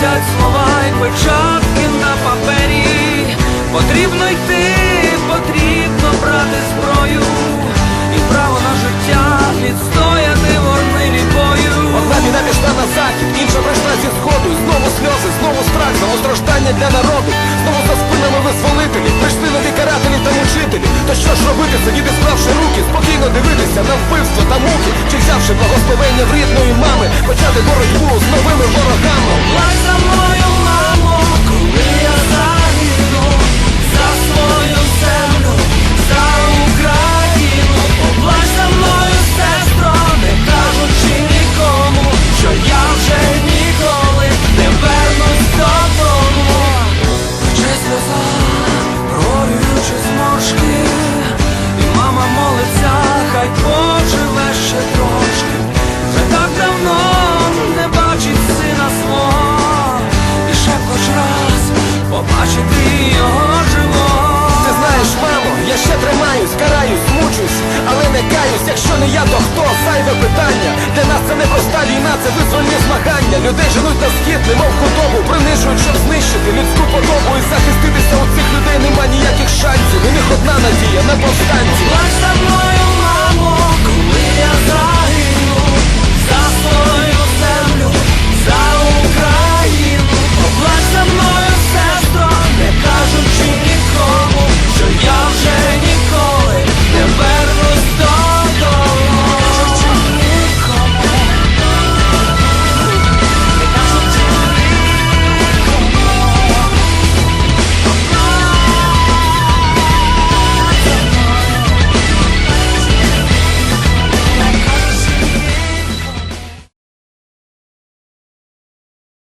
містять слова і печатки на папері, потрібно йти, потрібно брати зброю, і право на життя відстояти в бою. Одна війна пішла на захід, інша прийшла зі сходу, знову сльози, знову страх, знову страждання для народу, знову за спинами визволителі, прийшли нові карателі та мучителі. То що ж робити, сидіти, склавши руки, спокійно дивитися на вбивство та мухи чи взявши благословення в рідної мами, почати боротьбу з новими ворогами. немов худобу принижують, щоб знищити людську подобу І захиститися у цих людей нема ніяких шансів. У них одна надія на повстанців